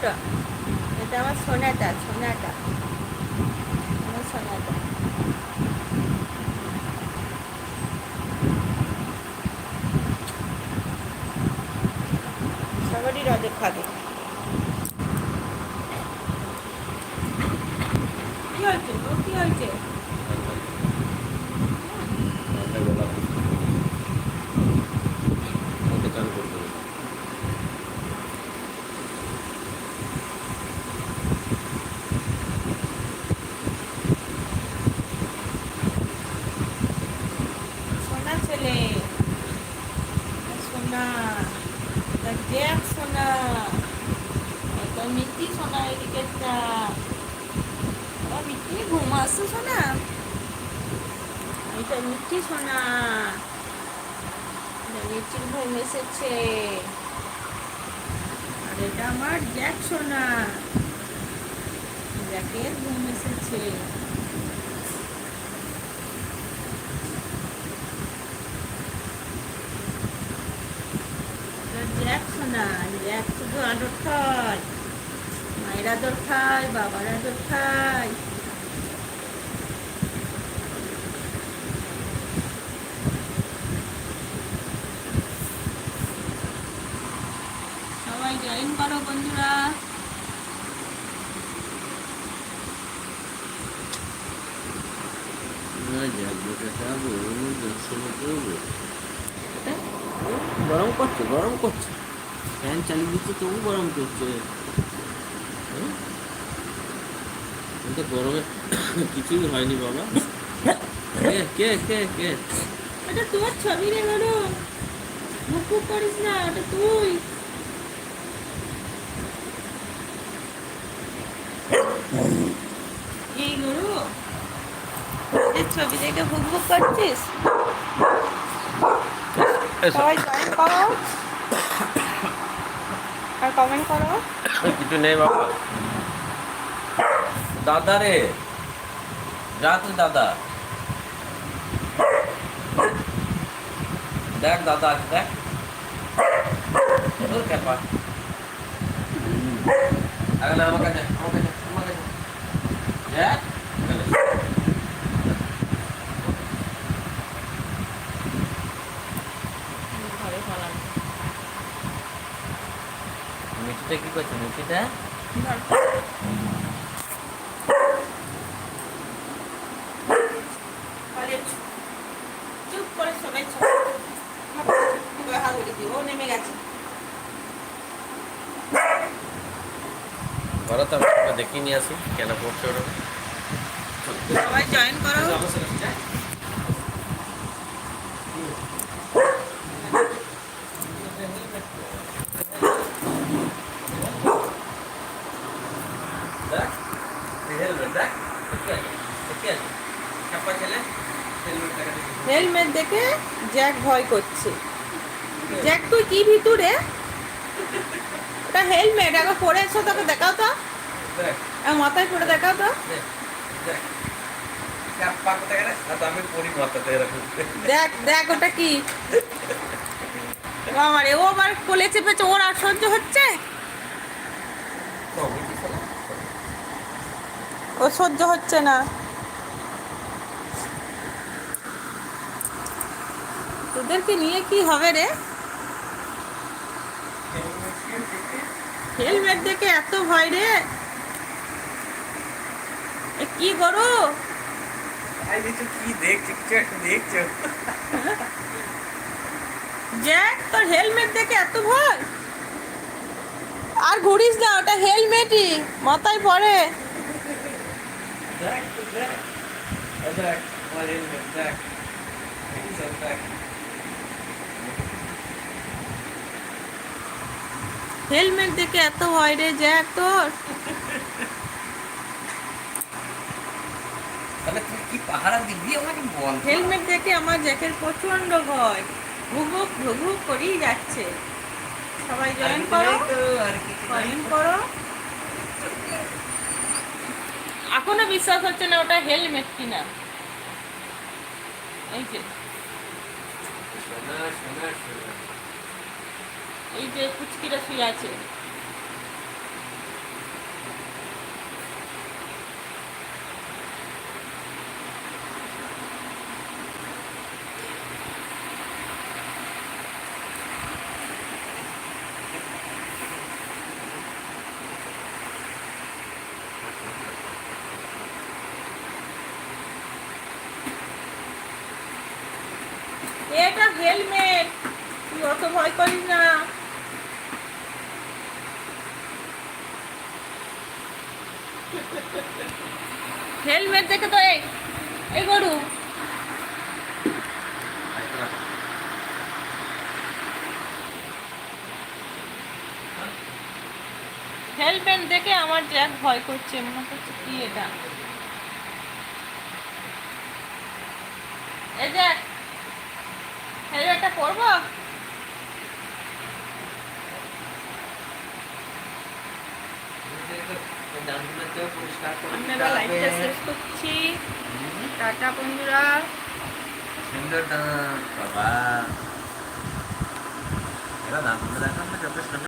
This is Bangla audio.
সোনাটা এটা আমার সোনাটা সোনাটা। আমার সোনাটা। সবারই রজে খাবে কি হয়েছে কি হয়েছে? সোনা তা জ্যাক সোনা এটা মিষ্টি সোনা এদিকে ও, মিষ্টি ঘুম আসছে সোনা। এটা মিষ্টি সোনা। এটা মিষ্টির ঘুম এসেছে। আর এটা আমার জ্যাক সোনা। জ্যাকের ঘুম এসেছে জ্যাক শোনা জ্যাক শুধু আদর খায় মায়ের আদর খায় বাবার আদর খায়। সবাই জয়েন করো বন্ধুরা। ও, গরম করছে গরম করছে। ফ্যান চালিয়ে দিচ্ছে তবু গরম করছে। কিন্তু গরমে কিছুই হয়নি বাবা। কে কে কে কে? এটা তোর ছবি রে গরু মুখ করিস না ওটা তুই। এই গরু এই ছবি দেখে ভুক ভুক করছিস? সবাই জয়েন করো। আর কমেন্ট করো। কিছু নেই বাবা। দাদা রে যা তুই দাদা দেখ দাদা আছে দেখ তোর ক্যাপা আগে না আমার কাছে আমার কাছে আমার কাছে দেখ ঘরে ফলাম মিঠিটা কি করছে মিঠিটা ঘরে তো আমি ওকে দেখিয়ে নিয়ে আসি কেন পড়ছে ওরা সবাই জয়েন করো দেখ হেলমেট দেখ দেখি আছে দেখি আছে ক্যাপা ছেলে হেলমেট দেখা দেখি হেলমেট দেখে জ্যাক ভয় করছে জ্যাক তুই কি ভিতরে ওটা হেলমেট একবার পরে এসো তোকে দেখাও তো। মাথায় পরে দেখাও তো। দেখ দেখ। ওটা কি। বাবা রে ও আবার কোলে চেপেছে ওর আর সহ্য হচ্ছে ও সহ্য হচ্ছে না। তোদেরকে নিয়ে কি হবে রে? হেলমেট দেখে এত ভয় রে। এ কি করো জ্যাক তোর হেলমেট দেখে এত ভয়? আর ঘুরিস না ওটা হেলমেটই মাথায় পড়ে। দেখ দেখ আমার হেলমেট দেখ। দেখ। হেলমেট দেখে এত ভয় রে জ্যাক তোর। তাহলে তুই কি পাহারা দিবি? আমাকে বল। হেলমেট দেখে আমার জ্যাকের প্রচণ্ড ভয়। ঘুঘুক ঘুঘুক করেই যাচ্ছে। সবাই জয়েন করো। আর জয়েন করো। এখনও বিশ্বাস হচ্ছে না ওটা হেলমেট কিনা। এই যে। এই যে কুচকিটা শুয়ে আছে। এটা হেলমেট তুই অত ভয় করিস না। হেলমেট দেখে তো এই এই গরু। হেলমেট দেখে আমার জ্যাক ভয় করছে, মনে করছে কি এটা। এই যে হেলমেটটা পরবো? পরিষ্কার শেষ করছি। টাটা বন্ধুরা। সুন্দর দাঁত বাবা। এরা দাঁতগুলো যথেষ্ট